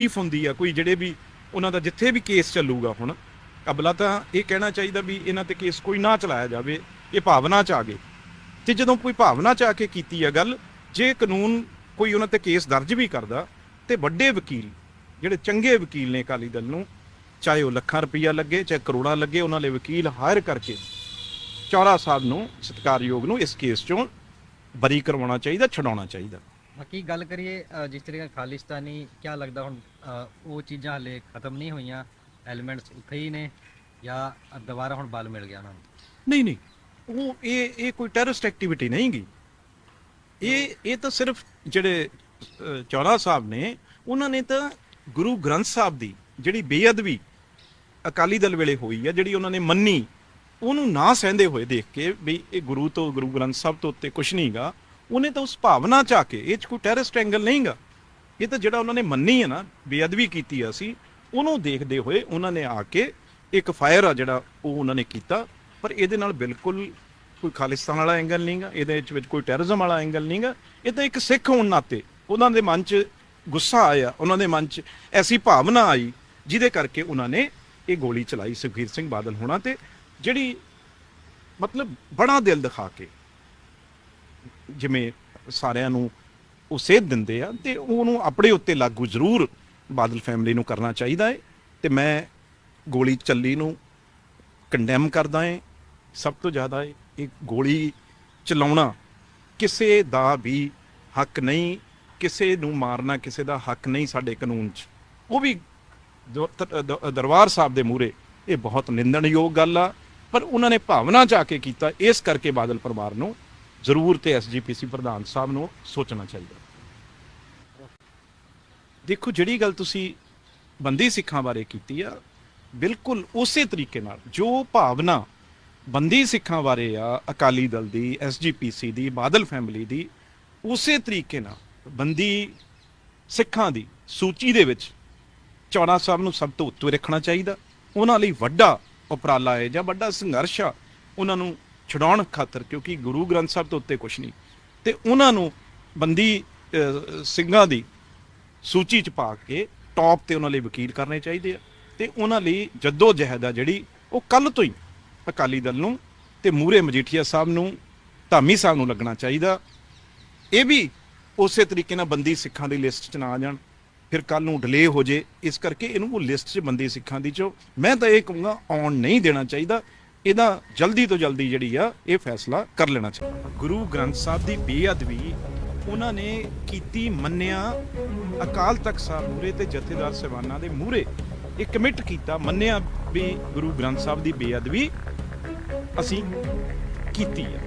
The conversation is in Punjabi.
ਤਕਲੀਫ ਹੁੰਦੀ ਆ, ਕੋਈ ਜਿਹੜੇ ਵੀ ਉਹਨਾਂ ਦਾ ਜਿੱਥੇ ਵੀ ਕੇਸ ਚੱਲੂਗਾ ਹੁਣ, ਕਬਲਾ ਤਾਂ ਇਹ ਕਹਿਣਾ ਚਾਹੀਦਾ ਵੀ ਇਹਨਾਂ ਤੇ ਕੇਸ ਕੋਈ ਨਾ ਚਲਾਇਆ ਜਾਵੇ, ਇਹ ਭਾਵਨਾ ਚ ਆ ਗਏ। ਤੇ ਜਦੋਂ ਕੋਈ ਭਾਵਨਾ ਚ ਆ ਕੇ ਕੀਤੀ ਆ ਗੱਲ, ਜੇ ਕਾਨੂੰਨ ਕੋਈ ਉਹਨਾਂ ਤੇ ਕੇਸ ਦਰਜ ਵੀ ਕਰਦਾ, ਤੇ ਵੱਡੇ ਵਕੀਲ, ਜਿਹੜੇ ਚੰਗੇ ਵਕੀਲ ਨੇ ਅਕਾਲੀ ਦਲ ਨੂੰ, ਚਾਹੇ ਉਹ ਲੱਖਾਂ ਰੁਪਈਆ ਲੱਗੇ, ਚਾਹੇ ਕਰੋੜਾਂ ਲੱਗੇ, ਉਹਨਾਂ ਲਈ ਵਕੀਲ ਹਾਇਰ ਕਰਕੇ ਚੌੜਾ ਸਾਹਿਬ ਨੂੰ ਸਤਿਕਾਰਯੋਗ ਨੂੰ ਇਸ ਕੇਸ ਚੋਂ ਬਰੀ ਕਰਵਾਉਣਾ ਚਾਹੀਦਾ, ਛਡਾਉਣਾ ਚਾਹੀਦਾ। ਬਾਕੀ ਗੱਲ ਕਰੀਏ ਅ, ਜਿਸ ਤਰੀਕੇ ਨਾਲ ਖਾਲਿਸਤਾਨੀ ਕੀ ਲੱਗਦਾ ਹੁਣ ਅ, ਉਹ ਚੀਜ਼ਾਂ ਹਲੇ ਖਤਮ ਨਹੀਂ ਹੋਈਆਂ ਐਲੀਮੈਂਟਸ ਉੱਥੇ ਹੀ ਨੇ ਜਾਂ ਦੁਬਾਰਾ ਹੁਣ ਬਲ ਮਿਲ ਗਿਆ ਉਹਨਾਂ ਨੂੰ? ਨਹੀਂ ਨਹੀਂ। ਉਹ ਇਹ ਇਹ ਕੋਈ ਟੈਰਰਿਸਟ ਐਕਟੀਵਿਟੀ ਨਹੀਂ ਗੀ ਇਹ ਇਹ ਤਾਂ ਸਿਰਫ ਜਿਹੜੇ ਅਹ, ਚੌੜਾ ਸਾਹਿਬ ਨੇ ਉਹਨਾਂ ਨੇ ਤਾਂ ਗੁਰੂ ਗ੍ਰੰਥ ਸਾਹਿਬ ਦੀ ਜਿਹੜੀ ਬੇਅਦਬੀ ਅਕਾਲੀ ਦਲ ਵੇਲੇ ਹੋਈ ਆ ਜਿਹੜੀ ਉਹਨਾਂ ਨੇ ਮੰਨੀ ਉਹਨੂੰ ਨਾ ਸਹਿੰਦੇ ਹੋਏ ਦੇਖ ਕੇ ਵੀ ਇਹ ਗੁਰੂ ਤੋਂ ਗੁਰੂ ਗ੍ਰੰਥ ਸਾਹਿਬ ਤੋਂ ਉੱਤੇ ਕੁਝ ਨਹੀਂਗਾ। ਉਹਨੇ ਤਾਂ ਉਸ ਭਾਵਨਾ ਚ ਆ ਕੇ, ਇਹ ਚ ਕੋਈ ਟੈਰਰਿਸਟ ਐਂਗਲ ਨਹੀਂਗਾ। ਇਹ ਤਾਂ ਜਿਹੜਾ ਉਹਨਾਂ ਨੇ ਮੰਨੀ ਹੈ ਨਾ, ਬੇਅਦਬੀ ਕੀਤੀ ਆ ਅਸੀਂ, ਉਹਨੂੰ ਦੇਖਦੇ ਹੋਏ ਉਹਨਾਂ ਨੇ ਆ ਕੇ ਇੱਕ ਫਾਇਰ ਆ ਜਿਹੜਾ ਉਹ ਉਹਨਾਂ ਨੇ ਕੀਤਾ, ਪਰ ਇਹਦੇ ਨਾਲ ਬਿਲਕੁਲ ਕੋਈ ਖਾਲਿਸਤਾਨ ਵਾਲਾ ਐਂਗਲ ਨਹੀਂਗਾ, ਇਹਦੇ ਵਿੱਚ ਕੋਈ ਟੈਰਰਿਜ਼ਮ ਵਾਲਾ ਐਂਗਲ ਨਹੀਂਗਾ। ਇਹ ਤਾਂ ਇੱਕ ਸਿੱਖ ਹੋਣ ਨਾਤੇ ਉਹਨਾਂ ਦੇ ਮਨ 'ਚ ਗੁੱਸਾ ਆਇਆ, ਉਹਨਾਂ ਦੇ ਮਨ 'ਚ ਐਸੀ ਭਾਵਨਾ ਆਈ, ਜਿਹਦੇ ਕਰਕੇ ਉਹਨਾਂ ਨੇ ਇਹ ਗੋਲੀ ਚਲਾਈ ਸੁਖਬੀਰ ਸਿੰਘ ਬਾਦਲ ਹੋਣਾ ਤੇ, ਜਿਹੜੀ ਮਤਲਬ ਬੜਾ ਦਿਲ ਦਿਖਾ ਕੇ। ਜਿਵੇਂ ਸਾਰਿਆਂ ਨੂੰ ਉਹ ਸੇਧ ਦਿੰਦੇ ਆ, ਤੇ ਉਹਨੂੰ ਆਪਣੇ ਉੱਤੇ ਲਾਗੂ ਜ਼ਰੂਰ ਬਾਦਲ ਫੈਮਿਲੀ ਨੂੰ ਕਰਨਾ ਚਾਹੀਦਾ ਹੈ ਤੇ ਮੈਂ ਗੋਲੀ ਚੱਲੀ ਨੂੰ ਕੰਡੈਮ ਕਰਦਾ ਹਾਂ ਸਭ ਤੋਂ ਜ਼ਿਆਦਾ ਇਹ ਗੋਲੀ ਚਲਾਉਣਾ ਕਿਸੇ ਦਾ ਵੀ ਹੱਕ ਨਹੀਂ, ਕਿਸੇ ਨੂੰ ਮਾਰਨਾ ਕਿਸੇ ਦਾ ਹੱਕ ਨਹੀਂ ਸਾਡੇ ਕਾਨੂੰਨ 'ਚ। ਉਹ ਵੀ ਦਰਬਾਰ ਸਾਹਿਬ ਦੇ ਮੂਹਰੇ ਇਹ ਬਹੁਤ ਨਿੰਦਣਯੋਗ ਗੱਲ ਆ। ਪਰ ਉਹਨਾਂ ਨੇ ਭਾਵਨਾ ਚ ਆ ਕੇ ਕੀਤਾ, ਇਸ ਕਰਕੇ ਬਾਦਲ ਪਰਿਵਾਰ ਨੂੰ ਜ਼ਰੂਰ ਤੇ ਐਸਜੀਪੀਸੀ ਪ੍ਰਧਾਨ ਸਾਹਿਬ ਨੂੰ ਸੋਚਣਾ ਚਾਹੀਦਾ। ਦੇਖੋ, ਜਿਹੜੀ ਗੱਲ ਤੁਸੀਂ ਬੰਦੀ ਸਿੱਖਾਂ ਬਾਰੇ ਕੀਤੀ ਆ, ਬਿਲਕੁਲ ਉਸੇ ਤਰੀਕੇ ਨਾਲ ਜੋ ਭਾਵਨਾ ਬੰਦੀ ਸਿੱਖਾਂ ਬਾਰੇ ਆ, ਅਕਾਲੀ ਦਲ ਦੀ, ਐਸਜੀਪੀਸੀ ਦੀ, ਬਾਦਲ ਫੈਮਿਲੀ ਦੀ, ਉਸੇ ਤਰੀਕੇ ਨਾਲ ਬੰਦੀ ਸਿੱਖਾਂ ਦੀ ਸੂਚੀ ਦੇ ਵਿੱਚ ਚੌੜਾ ਸਾਹਿਬ ਨੂੰ ਸਭ ਤੋਂ ਉੱਤੇ ਰੱਖਣਾ ਚਾਹੀਦਾ। ਉਹਨਾਂ ਲਈ ਵੱਡਾ ਉਪਰਾਲਾ ਹੈ ਜਾਂ ਵੱਡਾ ਸੰਘਰਸ਼ ਆ, ਉਹਨਾਂ ਨੂੰ ਛਡਾਉਣ ਖਾਤਰ, ਕਿਉਂਕਿ ਗੁਰੂ ਗ੍ਰੰਥ ਸਾਹਿਬ ਤੋਂ ਉੱਤੇ ਕੁਝ ਨਹੀਂ। ਤੇ ਉਹਨਾਂ ਨੂੰ ਬੰਦੀ ਸਿੰਘਾਂ ਦੀ ਸੂਚੀ ਚ ਪਾ ਕੇ ਟੌਪ ਤੇ ਉਹਨਾਂ ਲਈ ਵਕੀਲ ਕਰਨੇ ਚਾਹੀਦੇ ਆ। ਤੇ ਉਹਨਾਂ ਲਈ ਜੱਦੋ ਜਹਿਦ ਆ ਜਿਹੜੀ, ਉਹ ਕੱਲ ਤੋਂ ਹੀ ਅਕਾਲੀ ਦਲ ਨੂੰ ਤੇ ਮੂਰੇ ਮਜੀਠੀਆ ਸਾਹਿਬ ਨੂੰ, ਧਾਮੀ ਸਾਹਿਬ ਨੂੰ ਲੱਗਣਾ ਚਾਹੀਦਾ। ਇਹ ਵੀ ਉਸੇ ਤਰੀਕੇ ਨਾਲ ਬੰਦੀ ਸਿੱਖਾਂ ਦੀ ਲਿਸਟ 'ਚ ਨਾ ਆ ਜਾਣ। ਫਿਰ ਕੱਲ ਨੂੰ ਡਿਲੇ ਹੋ ਜੇ, ਇਸ ਕਰਕੇ ਇਹਨੂੰ ਉਹ ਲਿਸਟ 'ਚ ਬੰਦੀ ਸਿੱਖਾਂ ਦੀ ਚੋਂ ਮੈਂ ਤਾਂ ਇਹ ਕਹੂੰਗਾ, ਆਉਣ ਨਹੀਂ ਦੇਣਾ ਚਾਹੀਦਾ। ਇਹਦਾ ਜਲਦੀ ਤੋਂ ਜਲਦੀ ਜਿਹੜੀ ਆ, ਇਹ ਫੈਸਲਾ ਕਰ ਲੈਣਾ ਚਾਹੀਦਾ। ਗੁਰੂ ਗ੍ਰੰਥ ਸਾਹਿਬ ਦੀ ਬੇਅਦਬੀ ਉਹਨਾਂ ਨੇ ਕੀਤੀ ਮੰਨਿਆ ਅਕਾਲ ਤਖਤ ਸਾਹਿਬ ਮੂਰੇ ਤੇ ਜਥੇਦਾਰ ਸਹਿਬਾਨਾਂ ਦੇ ਮੂਰੇ ਇਹ ਕਮਿਟ ਕੀਤਾ, ਮੰਨਿਆ ਵੀ ਗੁਰੂ ਗ੍ਰੰਥ ਸਾਹਿਬ ਦੀ ਬੇਅਦਬੀ ਅਸੀਂ ਕੀਤੀ ਆ।